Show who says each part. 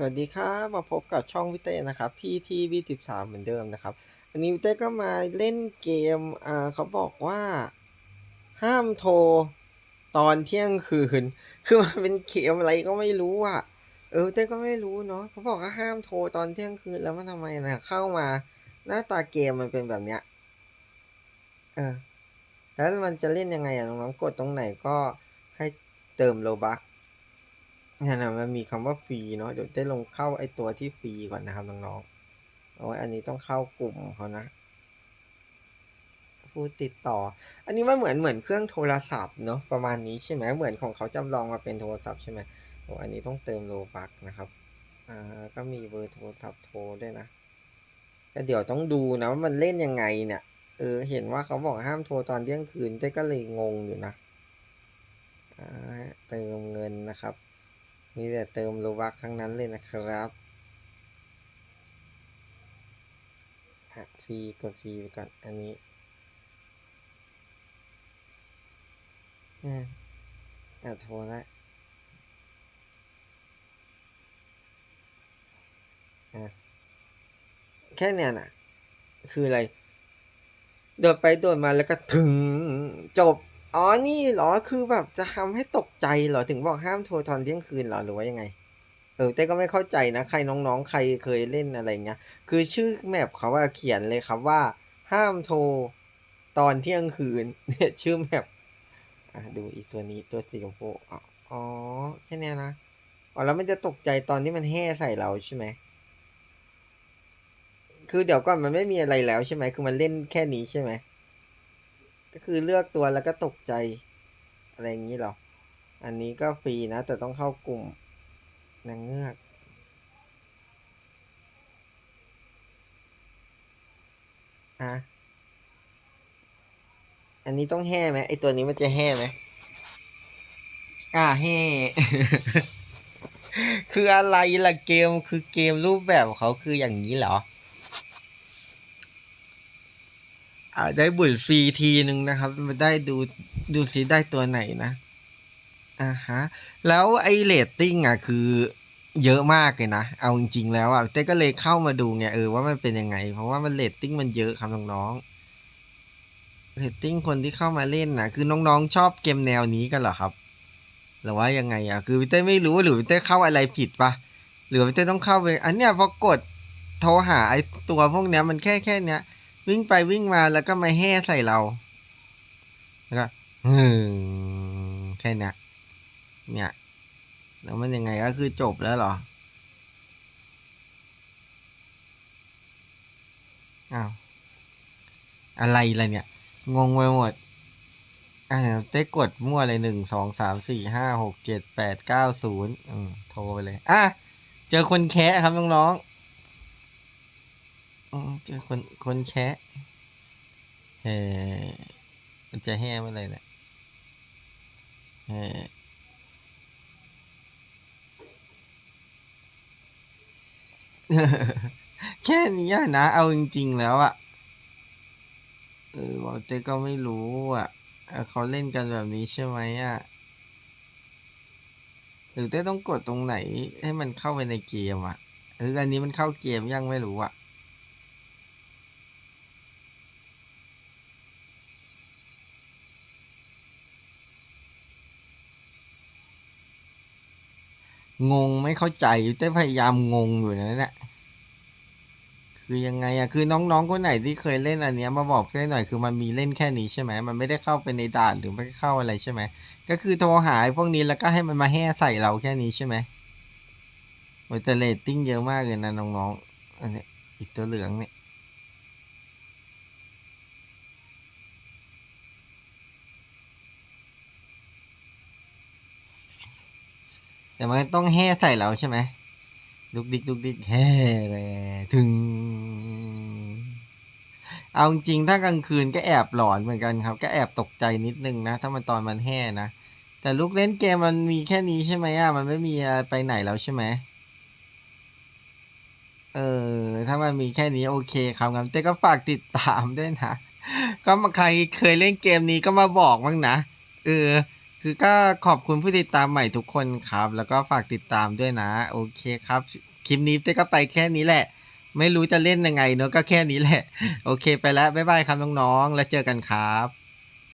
Speaker 1: สวัสดีครับมาพบกับช่องวิเต้นะครับพี่ทีวีสิบสามเหมือนเดิมนะครับอันนี้วิเต้ก็มาเล่นเกมอ่าเขาบอกว่า ห้ามโทรตอนเที่ยงคืน คือมันเป็นเกมอะไรก็ไม่รู้อะ เออวิเต้ก็ไม่รู้เนาะเขาบอกว่าห้ามโทรตอนเที่ยงคืนแล้วมันทำไมนะเข้ามา หน้าตาเกมมันเป็นแบบเนี้ยเออแล้วมันจะเล่นยังไงอะน้องๆกดตรงไหนก็ให้เติมโลบัก เนี่ยนะมันมีคำว่าฟรีเนาะเดี๋ยวได้ลงเข้าไอตัวที่ฟรีก่อนนะครับน้องๆเอาไว้อันนี้ต้องเข้ากลุ่มเขานะ ผู้ติดต่อ อันนี้มันเหมือนเหมือนเครื่องโทรศัพท์เนาะประมาณนี้ใช่ไหมเหมือนของเขาจำลองมาเป็นโทรศัพท์ใช่ไหมโอ้อันนี้ต้องเติมโลบักนะครับอ่าก็มีเบอร์โทรศัพท์โทรด้วยนะก็เดี๋ยวต้องดูนะว่ามันเล่นยังไงเนี่ยเออเห็นว่าเขาบอกห้ามโทรตอนเที่ยงคืนเต้ก็เลยงงอยู่นะอ่าเติมเงินนะครับ มีแต่เติมโลบักทั้งนั้นเลยนะครับฟรีกดฟรีไปก่อน อันนี้อ่าอะโทรละอะแค่เนี้ยน่ะคืออะไร โดดไปโดดมาแล้วก็ถึงจบ อ๋อ นี่เหรอ คือแบบจะทำให้ตกใจเหรอ ถึงบอกห้ามโทรตอนเที่ยงคืนเหรอ หรือว่ายังไง เออ เต้ก็ไม่เข้าใจนะ ใครน้องๆ ใครเคยเล่นอะไรเงี้ย คือชื่อแมปเขาว่าเขียนเลยครับว่า ห้ามโทรตอนเที่ยงคืน เนี่ยชื่อแมปอะดูอีกตัวนี้ตัวสีชมพูอ๋อ แค่นี้นะ อ๋อ แล้วมันจะตกใจตอนที่มันแห่ใส่เราใช่ไหม คือเดี๋ยวก่อนมันไม่มีอะไรแล้วใช่ไหม คือมันเล่นแค่นี้ใช่ไหม ก็คือเลือกตัวแล้วก็ตกใจ อะไรอย่างนี้หรอ อันนี้ก็ฟรีนะ แต่ต้องเข้ากลุ่มนางเงือก อะ อันนี้ต้องแห่ไหมไอตัวนี้มันจะแห่ไหมอ่าแห่ คืออะไรล่ะเกมคือเกมรูปแบบเขาคืออย่างนี้เหรอ อ่า ได้บุญฟรีทีหนึ่งนะครับมาได้ดูดูซิได้ตัวไหนนะอ่าฮะแล้วไอเรตติ้งอะคือเยอะมากเลยนะ เอาจริงๆแล้วอะเต้ก็เลยเข้ามาดูไงเออว่ามันเป็นยังไง เพราะว่ามันเรตติ้งมันเยอะครับน้องๆเรตติ้งคนที่เข้ามาเล่นนะคือน้องๆ ชอบเกมแนวนี้กันเหรอครับ หรือว่ายังไงอะคือพี่เต้ไม่รู้หรือพี่เต้เข้าอะไรผิดปะหรือพี่เต้ต้องเข้าไป อันเนี้ยพอกดโทรหาไอตัวพวกเนี้ยมันแค่แค่เนี้ย วิ่งไปวิ่งมาแล้วก็มาแห่ใส่เรา แล้วก็ฮึมแค่นี้เนี่ยแล้วมันยังไงก็คือจบแล้วหรอ อ้าว อะไรล่ะเนี่ย งงไปหมดอ่าเต้กดมั่วเลยหนึ่งสองสามสี่ห้าหกเจ็ดแปดเก้าศูนย์อืมโทรไปเลย อะ เจอคนแคะครับน้องๆ เจอคนคนแคะเฮ้มันจะแห่เมื่อไหรเนี่ยเฮ้แค่นี้นะ เอาจริง ๆ แล้วอะเออบอกเต้ก็ไม่รู้อะเออเขาเล่นกันแบบนี้ใช่ไหมอะหรือเต้ต้องกดตรงไหน ให้มันเข้าไปในเกมอะหรืออันนี้มันเข้าเกมยังไม่รู้อะ งงไม่เข้าใจเต้พยายามงงอยู่นะเนี่ยคือยังไงอะคือน้องๆคนไหนที่เคยเล่นอันเนี้ยมาบอกได้หน่อยคือมันมีเล่นแค่นี้ใช่ไหมมันไม่ได้เข้าไปในด่านหรือไม่เข้าอะไรใช่ไหมก็คือโทรหาพวกนี้แล้วก็ให้มันมาแห่ใส่เราแค่นี้ใช่ไหมโอ้แต่เรตติ้งเยอะมากเลยนะน้องๆอันนี้อีกตัวเหลืองเนี่ย แต่มันต้องแห่ใส่เราใช่ไหมลุกดิกลุกดิกแห่เลยถึง เอาจริงถ้ากลางคืนก็แอบหลอนเหมือนกันครับ ก็แอบตกใจนิดนึงนะ ถ้ามันตอนมันแห่นะ แต่ลูกเล่นเกมมันมีแค่นี้ใช่ไหมอะ มันไม่มีไรไปไหนแล้วใช่ไหมเออ ถ้ามันมีแค่นี้โอเคครับงั้นเต้ก็ฝากติดตามด้วยนะ ก็มาใครเคยเล่นเกมนี้ก็มาบอกบ้างนะ เออ คือก็ขอบคุณผู้ติดตามใหม่ทุกคนครับ แล้วก็ฝากติดตามด้วยนะ โอเคครับ คลิปนี้เต้ก็ไปแค่นี้แหละ ไม่รู้จะเล่นยังไงเนอะก็แค่นี้แหละ โอเคไปแล้ว บ๊ายบายครับน้องๆ แล้วเจอกันครับ